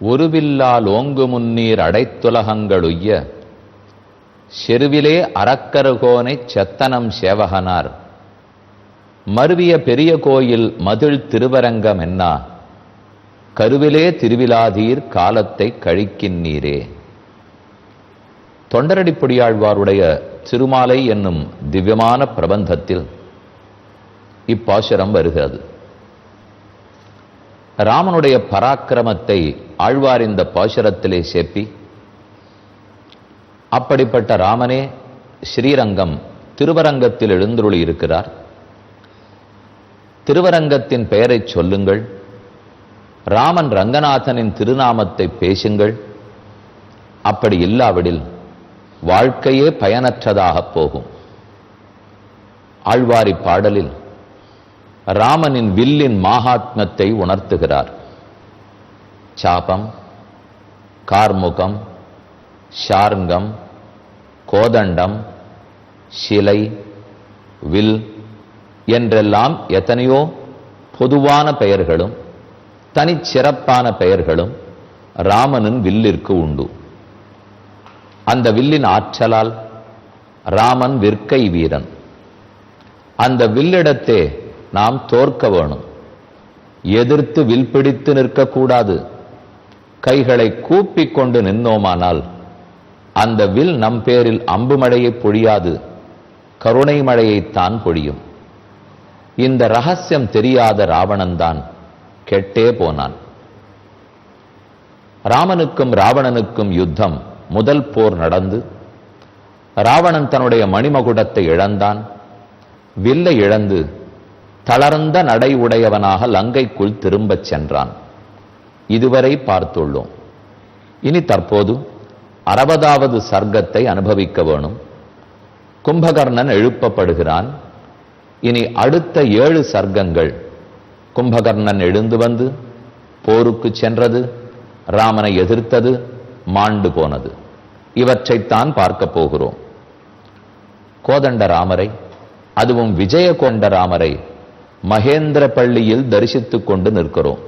உருவில்லால் ஓங்கு முன்னீர் அடைத்துலகங்களுய்ய செருவிலே அறக்கருகோனைச் செத்தனம் சேவகனார். மருவிய பெரிய கோயில் மதில் திருவரங்கம் என்னா? கருவிலே திருவிழாதீர் காலத்தை கழிக்கின்றீரே தொண்டரடிப்பொடியாழ்வாருடைய திருமாலை என்னும் திவ்யமான பிரபந்தத்தில் இப்பாசுரம் வருகிறது. ராமனுடைய பராக்கிரமத்தை ஆழ்வார் இந்த பாசுரத்திலே சேப்பி அப்படிப்பட்ட ராமனே ஸ்ரீரங்கம் திருவரங்கத்தில் எழுந்துருளி இருக்கிறார். திருவரங்கத்தின் பெயரைச் சொல்லுங்கள் ராமன் ரங்கநாதனின் திருநாமத்தை பேசுங்கள் அப்படி இல்லாவிடில் வாழ்க்கையே பயனற்றதாகப் போகும். ஆழ்வாரி பாடலில் ராமனின் வில்லின் மாகாத்மத்தை உணர்த்துகிறார். சாபம் கார்முகம் ஷார்ங்கம் கோதண்டம் சிலை வில் என்றெல்லாம் எத்தனையோ பொதுவான பெயர்களும் தனிச்சிறப்பான பெயர்களும் ராமனின் வில்லிற்கு உண்டு. அந்த வில்லின் ஆற்றலால் ராமன் விற்கை வீரன். அந்த வில்லிடத்தே நாம் தோற்க வேணும். எதிர்த்து வில் பிடித்து நிற்கக்கூடாது. கைகளை கூப்பிக் கொண்டு நின்னோமானால் அந்த வில் நம் பேரில் அம்பு மழையை பொழியாது. கருணை மழையைத்தான் பொழியும். இந்த ரகசியம் தெரியாத ராவணன்தான் கெட்டே போனான். ராமனுக்கும் ராவணனுக்கும் யுத்தம் முதல் போர் நடந்து ராவணன் தன்னுடைய மணிமகுடத்தை இழந்தான். வில்லை இழந்து தளர்ந்த நடை உடையவனாக லங்கைக்குள் திரும்பச் சென்றான். இதுவரை பார்த்துள்ளோம். இனி தற்போது அறுபதாவது சர்க்கத்தை அனுபவிக்க வேணும். கும்பகர்ணன் எழுப்பப்படுகிறான். இனி அடுத்த ஏழு சர்க்கங்கள் கும்பகர்ணன் எழுந்து வந்து போருக்கு சென்றது ராமனை எதிர்த்தது மாண்டு போனது. இவற்றைத்தான் பார்க்க போகிறோம். கோதண்ட ராமரை அதுவும் விஜயகொண்ட ராமரை மகேந்திர பள்ளியில் தரிசித்துக் கொண்டு நிற்கிறோம்.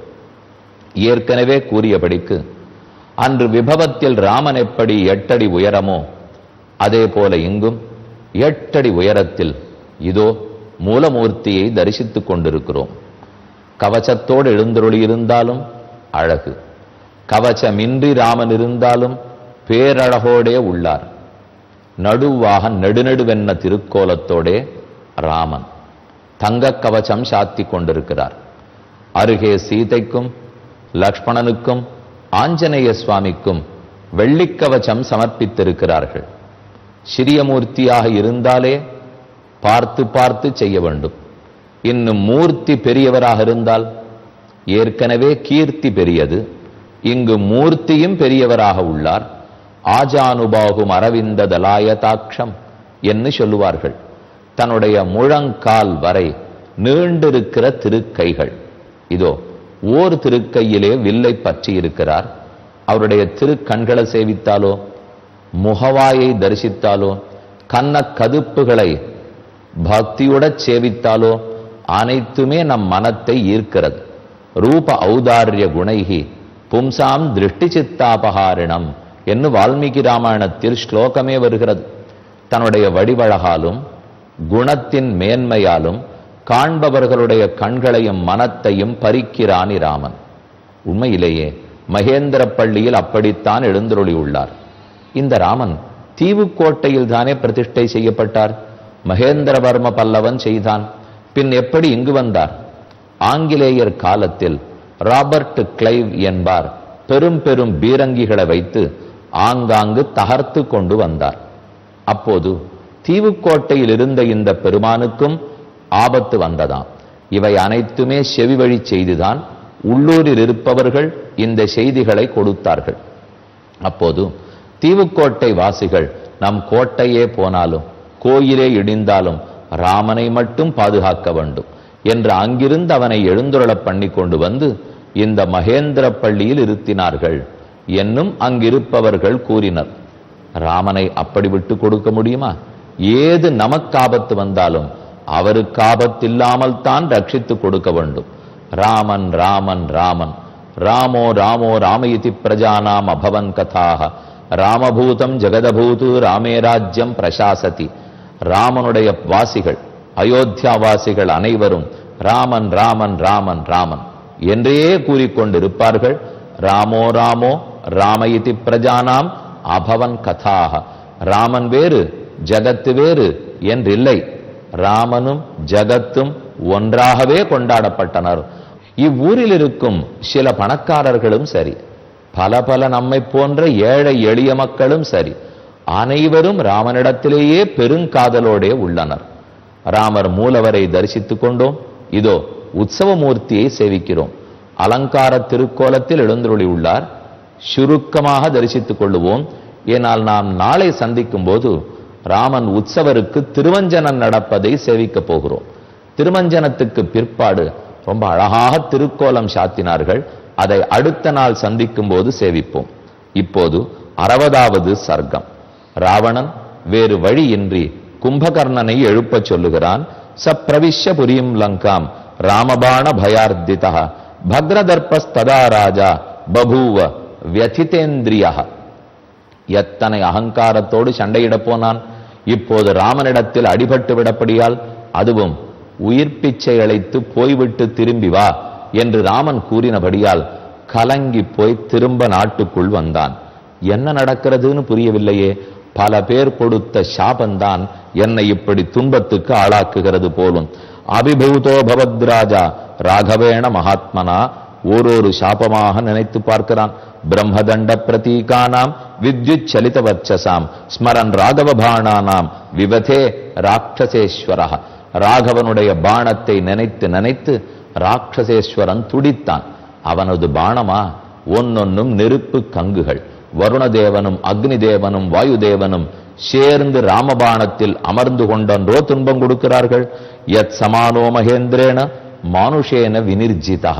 ஏற்கனவே கூறியபடிக்கு அன்று விபவத்தில் ராமன் எப்படி எட்டடி உயரமோ அதே போல இங்கும் எட்டடி உயரத்தில் இதோ மூலமூர்த்தியை தரிசித்துக் கொண்டிருக்கிறோம். கவச்சத்தோடு எழுந்தருளி இருந்தாலும் அழகு. கவச்சமின்றி ராமன் இருந்தாலும் பேரழகோடே உள்ளார். நடுவாக நெடுநெடுவென்ன திருக்கோலத்தோடே ராமன். தங்கக் கவச்சம் சாத்தி கொண்டிருக்கிறார். அருகே சீதைக்கும் லக்ஷ்மணனுக்கும் ஆஞ்சநேய சுவாமிக்கும் வெள்ளிக்கவச்சம் சமர்ப்பித்திருக்கிறார்கள். சிறிய மூர்த்தியாக இருந்தாலே பார்த்து பார்த்து செய்ய வேண்டும். இன்னும் மூர்த்தி பெரியவராக இருந்தால் ஏற்கனவே கீர்த்தி பெரியது. இங்கு மூர்த்தியும் பெரியவராக உள்ளார். ஆஜானுபாகும் அரவிந்த தலாயதாட்சம் என்று சொல்லுவார்கள். தன்னுடைய முழங்கால் வரை நீண்டிருக்கிற திருக்கைகள். இதோ ஓர் திருக்கையிலே வில்லை பற்றி இருக்கிறார். அவருடைய திருக்கண்களை சேவித்தாலோ முகவாயை தரிசித்தாலோ கன்ன கதுப்புகளை பக்தியுட சேவித்தாலோ அனைத்துமே நம் மனத்தை ஈர்க்கிறது. ரூப ஔதாரிய குணைகி பும்சாம் திருஷ்டி சித்தாபகாரிணம் என்று வால்மீகி ராமாயணத்தில் ஸ்லோகமே வருகிறது. தன்னுடைய வடிவழகாலும் குணத்தின் மேன்மையாலும் காண்பவர்களுடைய கண்களையும் மனத்தையும் பறிக்கிறானி ராமன். உண்மையிலேயே மகேந்திர பள்ளியில் அப்படித்தான் எழுந்தருளி உள்ளார் இந்த ராமன் தீவுக்கோட்டையில் தானே பிரதிஷ்டை செய்யப்பட்டார்? மகேந்திரவர்ம பல்லவன் செய்தான். பின் எப்படி இங்கு வந்தார்? ஆங்கிலேயர் காலத்தில் ராபர்ட் கிளைவ் என்பார். பெரும் பெரும் பீரங்கிகளை வைத்து ஆங்காங்கு தகர்த்து கொண்டு வந்தார். அப்போது தீவுக்கோட்டையில் இருந்த இந்த பெருமானுக்கும் ஆபத்து வந்ததாம். இவை அனைத்துமே செவி வழி செய்திதான் உள்ளூரில் இருப்பவர்கள் இந்த செய்திகளை கொடுத்தார்கள். அப்போது தீவுக்கோட்டை வாசிகள் நம் கோட்டையே போனாலும் கோயிலே இடிந்தாலும் ராமனை மட்டும் பாதுகாக்க வேண்டும் என்று அங்கிருந்து அவனை எழுந்துருளப் பண்ணி கொண்டு வந்து இந்த மகேந்திர பள்ளியில் இருத்தினார்கள் என்னும் அங்கிருப்பவர்கள் கூறினர். ராமனை அப்படி விட்டு கொடுக்க முடியுமா? ஏது நமக்கு ஆபத்து வந்தாலும் அவருக்கு ஆபத்தில்லாமல் தான் ரட்சித்து கொடுக்க வேண்டும். ராமன் ராமன் ராமன். ராமோ ராமோ ராமயிதி பிரஜானாம் அபவன் கதாக ராமபூதம் ஜெகதபூது ராமே ராஜ்யம் பிரசாசதி. ராமனுடைய வாசிகள் அயோத்தியா வாசிகள் அனைவரும் ராமன் ராமன் ராமன் ராமன் என்றே கூறிக்கொண்டிருப்பார்கள். ராமோ ராமோ ராமயிதி பிரஜானாம் அபவன் கதாக ராமன் வேறு ஜகத்து வேறு என்றில்லை. ராமனும் ஜகத்தும் ஒன்றாகவே கொண்டாடப்பட்டனர். இவ்வூரில் இருக்கும் சில பணக்காரர்களும் சரி பல பல நம்மை போன்ற ஏழை எளிய மக்களும் சரி அனைவரும் ராமனிடத்திலேயே பெருங்காதலோடே உள்ளனர். ராமர் மூலவரை தரிசித்துக் கொண்டோம். இதோ உற்சவமூர்த்தியை சேவிக்கிறோம். அலங்கார திருக்கோலத்தில் எழுந்தருளி உள்ளார் சுருக்கமாக தரிசித்துக் கொள்ளுவோம். ஏனால் நாம் நாளை சந்திக்கும் போது ராமன் உற்சவருக்கு திருவஞ்சனம் நடப்பதை சேவிக்கப் போகிறோம். திருமஞ்சனத்துக்கு பிற்பாடு ரொம்ப அழகாக திருக்கோலம் சாத்தினார்கள். அதை அடுத்த நாள் சந்திக்கும் போது சேவிப்போம். இப்போது அறுபதாவது சர்க்கம். ராவணன் வேறு வழியின்றி கும்பகர்ணனை எழுப்பச் சொல்லுகிறான். சப்பிரவிஷ்ய புரியும் லங்காம் ராமபாண பயார்த்திதா பக்ரதர்பஸ்ததா ராஜா பபூவ வியதிதேந்திரியா. எத்தனை அகங்காரத்தோடு சண்டையிடப் போனான்? இப்போது ராமனிடத்தில் அடிபட்டு விடப்படியால் அதுவும் உயிர் பிச்சை அழைத்து போய்விட்டு திரும்பி வா என்று ராமன் கூறினபடியால் கலங்கி போய் திரும்ப நாட்டுக்குள் வந்தான். என்ன நடக்கிறதுன்னு புரியவில்லையே. பல பேர் கொடுத்த சாபந்தான் என்னை இப்படி துன்பத்துக்கு ஆளாக்குகிறது போலும். அபிபூதோ பவத்ராஜா ராகவேண மகாத்மனா ஓரொரு சாபமாக நினைத்து பார்க்கிறான். பிரம்மதண்ட பிரதீகானாம் வித்யுத் சலித வர்ச்சசாம் ஸ்மரன் ராகவ பாணானாம் விவதே ராட்சசேஸ்வரா ராகவனுடைய பாணத்தை நினைத்து நினைத்து ராட்சசேஸ்வரன் துடித்தான். அவனது பாணமா? ஒன்னொன்னும் நெருப்பு கங்குகள். வருணதேவனும் அக்னி தேவனும் வாயு தேவனும் சேர்ந்து ராமபாணத்தில் அமர்ந்து கொண்டன்றோ துன்பம் கொடுக்கிறார்கள். யத் சமானோ மகேந்திரேன மானுஷேன வினிர்ஜிதா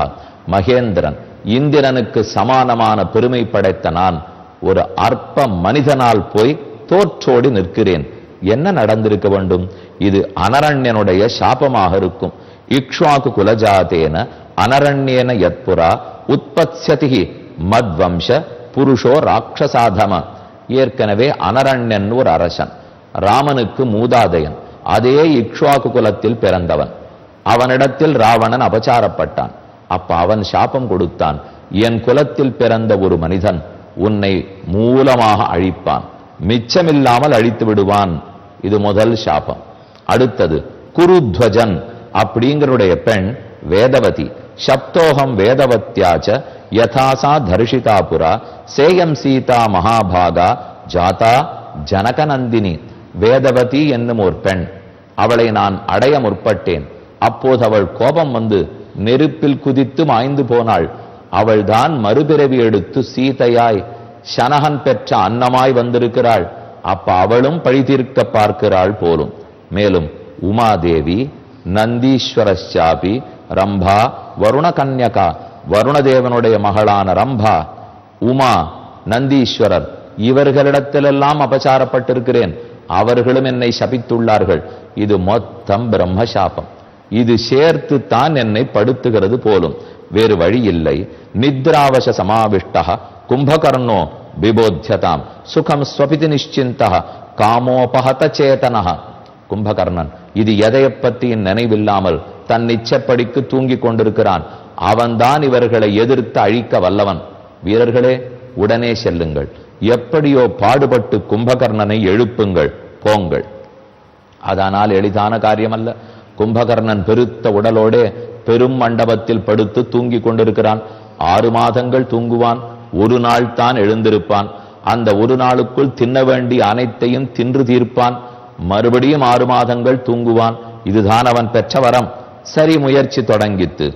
மகேந்திரன். இந்திரனுக்கு சமானமான பெருமை படைத்த நான் ஒரு அற்ப மனிதனால் போய் தோற்றோடி நிற்கிறேன். என்ன நடந்திருக்க வேண்டும்? இது அனரண்யனுடைய சாபமாக இருக்கும். இக்ஷாக்கு குலஜாதேன அனரண்யேன யத்புரா உற்பத்தியதிகி மத்வம்ச புருஷோ ராட்சசாதம. ஏற்கனவே அனரண்யன் ஒரு அரசன். ராமனுக்கு மூதாதையன். அதே இக்ஷ்வாக்கு குலத்தில் பிறந்தவன். அவனிடத்தில் ராவணன் அபச்சாரப்பட்டான். அப்ப அவன் சாபம் கொடுத்தான். என் குலத்தில் பிறந்த ஒரு மனிதன் உன்னை மூலமாக அழிப்பான். மிச்சமில்லாமல் அழித்து விடுவான். இது முதல் சாபம். அடுத்தது குருத்வஜன் அப்படிங்கருடைய பெண் வேதவதி. சப்தோகம் வேதவத்யாச்ச யதாசா தரிசிதா புரா சேயம் சீதா மகாபாகா ஜாதா ஜனகநந்தினி வேதவதி என்னும் ஒரு பெண். அவளை நான் அடைய முற்பட்டேன். அப்போது அவள் கோபம் வந்து நெருப்பில் குதித்து மாய்ந்து போனாள். அவள்தான் மறுபிறவி எடுத்து சீதையாய் சனகன் பெற்ற அன்னமாய் வந்திருக்கிறாள். அப்ப அவளும் பழி தீர்க்க பார்க்கிறாள் போலும். மேலும் உமாதேவி நந்தீஸ்வரஷாபி ரம்பா வருண கன்யகா வருணதேவனுடைய மகளான ரம்பா உமா நந்தீஸ்வரர் இவர்களிடத்திலெல்லாம் அபச்சாரப்பட்டிருக்கிறேன். அவர்களும் என்னை சபித்துள்ளார்கள். இது மொத்தம் பிரம்மசாபம். இது சேர்த்து தான் என்னை படுத்துகிறது போலும். வேறு வழி இல்லை. நித்ராவச சமாவிஷ்டா கும்பகர்ணோ விபோத்தியதாம் சுகம் ஸ்வபிதி நிச்சிந்த காமோபகத சேதன கும்பகர்ணன் இது எதைய பற்றியும் நினைவில்லாமல் தன் நிச்சப்படிக்கு தூங்கிக் கொண்டிருக்கிறான். அவன்தான் இவர்களை எதிர்த்து அழிக்க வல்லவன். வீரர்களே உடனே செல்லுங்கள். எப்படியோ பாடுபட்டு கும்பகர்ணனை எழுப்புங்கள். போங்கள். அதனால் எளிதான காரியமல்ல. கும்பகர்ணன் பெருத்த உடலோடே பெரும் மண்டபத்தில் படுத்து தூங்கிக் கொண்டிருக்கிறான். ஆறு மாதங்கள் தூங்குவான். ஒரு நாள் தான் எழுந்திருப்பான். அந்த ஒரு நாளுக்குள் தின்ன வேண்டிய அனைத்தையும் தின்று தீர்ப்பான். மறுபடியும் ஆறு மாதங்கள் தூங்குவான். இதுதான் அவன் பெற்ற வரம். சரி முயற்சி தொடங்கித்து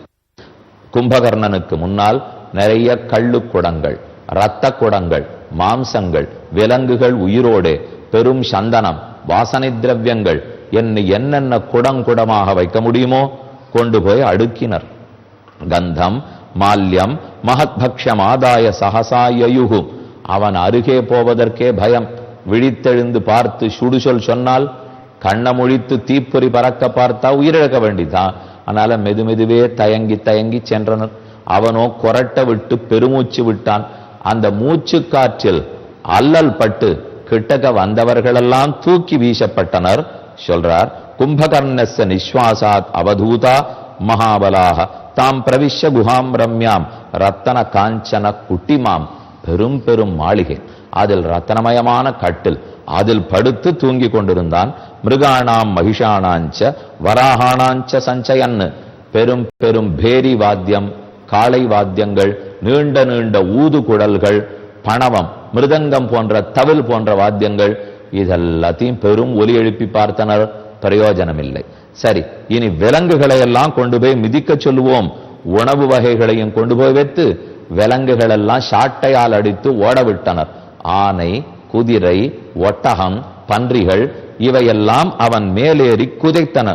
கும்பகர்ணனுக்கு முன்னால் நிறைய கள்ளு குடங்கள் இரத்த குடங்கள் மாம்சங்கள் விலங்குகள் உயிரோடே பெரும் சந்தனம் வாசனை திரவியங்கள் என்ன என்னென்ன குடங்குடமாக வைக்க முடியுமோ கொண்டு போய் அடுக்கினர். கந்தம் மால்யம் மகத்பக்ஷம் ஆதாய சகசாயயுகு அவன் அருகே போவதற்கே பயம். விழித்தெழுந்து பார்த்து சுடுசொல் சொன்னால் கண்ண முழித்து தீப்பொறி பறக்க பார்த்தா உயிரிழக்க வேண்டிதான். அதனால மெது மெதுவே தயங்கி தயங்கி சென்றனர். அவனோ கொரட்ட விட்டு பெருமூச்சு விட்டான். அந்த மூச்சு காற்றில் அல்லல் பட்டு கிட்டக வந்தவர்களெல்லாம் தூக்கி வீசப்பட்டனர். சொல்றார் கும்பகர்ணஸ்ய நிஸ்வாசாத் அவதூதா மகாபலாக தாம் பிரவிஷ்ய குஹாம் ரம்யாம் ரத்தன காஞ்சன குட்டிமாம் பெரும் பெரும் மாளிகை. அதில் ரத்தனமயமான கட்டில் அதில் படுத்து தூங்கி கொண்டிருந்தான். மிருகாணாம் மகிஷானாஞ்ச வராகானாஞ்ச சஞ்சயன்னு. பெரும் பெரும் பேரி வாத்தியம் காளை வாத்தியங்கள் நீண்ட நீண்ட ஊதுகுழல்கள் பணவம் மிருதங்கம் போன்ற தவில் போன்ற வாத்தியங்கள் இதெல்லாத்தையும் பெரும் ஒலி எழுப்பி பார்த்தனர். பிரயோஜனமில்லை. சரி இனி விலங்குகளை எல்லாம் கொண்டு போய் மிதிக்க சொல்லுவோம். உணவு வகைகளையும் கொண்டு போய் வைத்து விலங்குகள் எல்லாம் சாட்டையால் அடித்து ஓட விட்டனர் ஆனை குதிரை ஒட்டகம் பன்றிகள் இவையெல்லாம் அவன் மேலேறி குதைத்தன.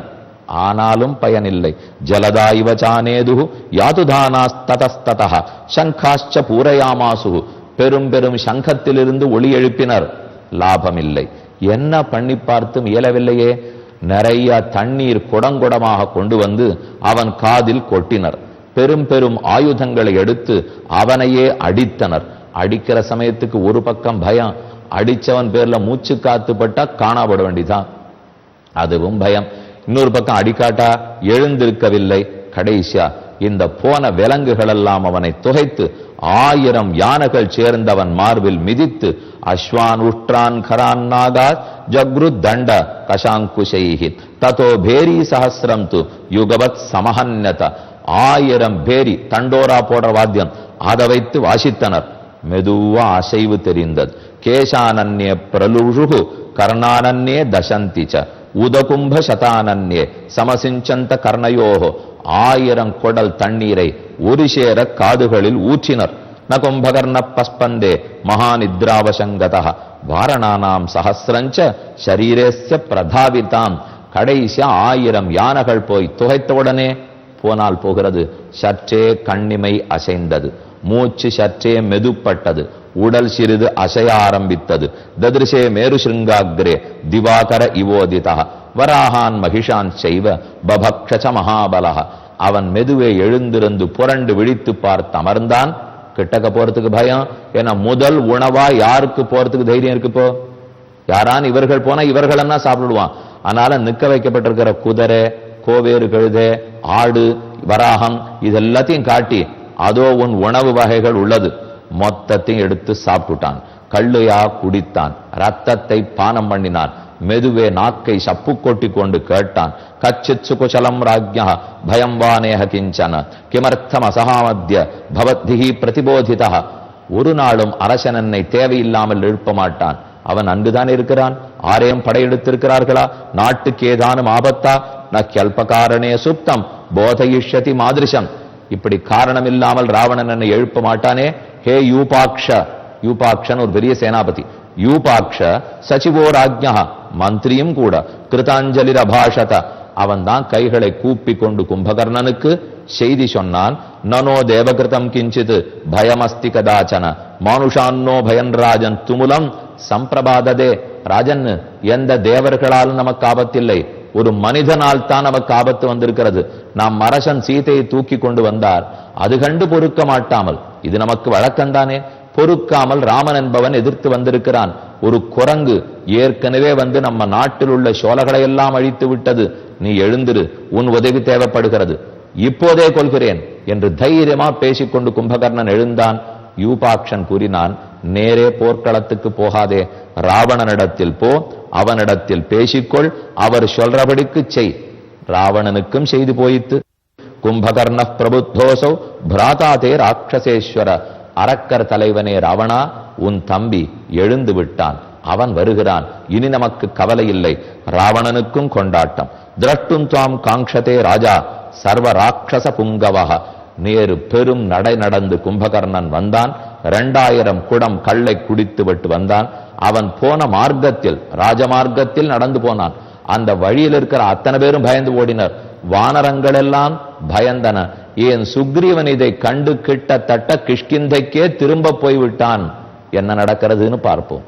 ஆனாலும் பயனில்லை. ஜலதா இவ சானேது யாதுதானாஸ்ததஸ்ததா சங்காஷ்ச பூரயாமாசு பெரும் பெரும் சங்கத்திலிருந்து ஒளி எழுப்பினர். லாபமில்லை. என்ன பண்ணி பார்த்தும் இயலவில்லையே. நிறைய தண்ணீர் குடங்குடமாக கொண்டு வந்து அவன் காதில் கொட்டினர். பெரும் பெரும் ஆயுதங்களை எடுத்து அவனையே அடித்தனர். அடிக்கிற சமயத்துக்கு ஒரு பக்கம் பயம். அடிச்சவன் பேர்ல மூச்சு காத்து பட்டா காணாபட வேண்டிதான் அதுவும் பயம். இன்னொரு பக்கம் அடிக்காட்டா எழுந்திருக்கவில்லை. கடைசியா இந்த போன விலங்குகள் எல்லாம் அவனை துகைத்து ஆயிரம் யானைகள் சேர்ந்தவன் மார்பில் மிதித்து அஸ்வான் உஷ்ட்ரான் கரான் நாகா ஜக்ரு தண்ட கஷாங்குஷைஹி ததோ பேரி சஹசிரம் து யுகவத் சமஹன்யத. ஆயிரம் பேரி தண்டோரா போடுற வாத்தியம். அதை வைத்து வாசித்தனர். மெதுவா அசைவு தெரிந்தது. கேசானன்யே பிரலுஷுகு கர்ணானன்யே தசந்தி ச உதகும்ப சதானன்யே சமசிஞ்சந்த கர்ணயோகோ. ஆயிரம் குடல் தண்ணீரை ஒரு சேர காதுகளில் ஊற்றினர். ந கும்பகர்ண பஸ்பந்தே மகாநித்ராவசங்கத. வாரணானாம் சஹசிரஞ்ச சரீரேச பிரதாவிதாம். கடைசியா ஆயிரம் யானைகள் போய் துகைத்தவுடனே போனால் போகிறது. சற்றே கண்ணிமை அசைந்தது. மூச்சு சற்றே மெதுப்பட்டது. உடல் சிறிது அசைய ஆரம்பித்தது. ததிருஷே மேருசிருங்காகிரே திவாகர இவோதிதா. வராகான் மகிஷான் செய்வ பபக்ஷச மகாபலக அவன் மெதுவே எழுந்திருந்து புரண்டு விழித்து பார்த்து அமர்ந்தான் கிட்டக்க போறதுக்கு பயம். ஏன்னா முதல் உணவா யாருக்கு போறதுக்கு தைரியம் இருக்கு இப்போ? யாரான் இவர்கள் போனா இவர்கள் என்ன சாப்பிடுவான். அதனால நிக்க வைக்கப்பட்டிருக்கிற குதிரை கோவேறு கழுதை ஆடு வராகம் இதெல்லாத்தையும் காட்டி அதோ உன் உணவு வகைகள் உள்ளது. மொத்தத்தையும் எடுத்து சாப்பிட்டுட்டான். கல்லுயா குடித்தான். ரத்தத்தை பானம் பண்ணினான். மெதுவே நாக்கை சப்பு கொட்டி கொண்டு கேட்டான். கச்சித் குசலம் ராஜ்யா பயம் வானேக கிஞ்சன கிமர்த்தம் அசகாமத்திய பவத்திகி பிரதிபோதிதா. ஒரு நாளும் அரசன் என்னை தேவையில்லாமல் எழுப்ப மாட்டான். அவன் அங்குதான் இருக்கிறான். ஆரையும் படையெடுத்திருக்கிறார்களா? நாட்டுக்கு ஏதானும் ஆபத்தா? ந கல்பகாரணே சுப்தம் போதயிஷ்யதி மாதிரிஷம். இப்படி காரணம் இல்லாமல் ராவணன் என்னை எழுப்ப மாட்டானே? ஹே யூபாக்ஷ யூபாக்ஷன் ஒரு பெரிய சேனாபதி. யூபாக்ஷ சச்சிவோ ராஜ்யா மந்திரியும் கூட கிருதாஞ்சலி அபாஷத அவன் தான் கைகளை கூப்பி கொண்டு கும்பகர்ணனுக்கு செய்தி சொன்னான் நனோ தேவகிருதம் கிஞ்சித் பயமஸ்தி கதாச்சன மானுஷான்னோ பயன் ராஜன் துமுலம் சம்பிரபாததே ராஜன் எந்த தேவர்களாலும் நமக்கு ஆபத்தில்லை ஒரு மனிதனால் தான் நமக்கு ஆபத்து வந்திருக்கிறது நாம் அரசன் சீதையை தூக்கி கொண்டு வந்தார் அது கண்டு பொறுக்க மாட்டாமல் இது நமக்கு வழக்கம்தானே பொறுக்காமல் ராமன் என்பவன் எதிர்த்து வந்திருக்கிறான். ஒரு குரங்கு ஏற்கனவே வந்து நம்ம நாட்டில் உள்ள சோழகளை எல்லாம் அழித்து விட்டது. நீ எழுந்திரு உன் உதவி தேவைப்படுகிறது. இப்போதே கொள்கிறேன் என்று தைரியமா பேசிக்கொண்டு கும்பகர்ணன் எழுந்தான். யூபாக்ஷன் கூறினான் நேரே போர்க்களத்துக்கு போகாதே. ராவணனிடத்தில் போ அவனிடத்தில் பேசிக்கொள் அவர் சொல்றபடிக்கு செய். ராவணனுக்கும் செய்து போயித்து கும்பகர்ண பிரபுத்தோசௌ பிராதா தே ராட்சசேஸ்வர அரக்கர் தலைவனே ராவணா உன் தம்பி எழுந்து விட்டான். அவன் வருகிறான். இனி நமக்கு கவலை இல்லை. ராவணனுக்கும் கொண்டாட்டம். திரட்டும் துவாம் காங்ஷதே ராஜா சர்வ ராட்சச புங்கவக நேரு பெரும் நடை நடந்து கும்பகர்ணன் வந்தான். இரண்டாயிரம் குடம் கள்ளை குடித்து விட்டு வந்தான். அவன் போன மார்க்கத்தில் ராஜமார்க்கத்தில் நடந்து போனான். அந்த வழியில் இருக்கிற அத்தனை பேரும் பயந்து ஓடினர். வானரங்கள் எல்லாம் பயந்தன. ஏன் சுக்ரீவன் இதை கண்டு கிட்டத்தட்ட கிஷ்கிந்தைக்கே திரும்ப போய்விட்டான்? என்ன நடக்கிறதுன்னு பார்ப்போம்.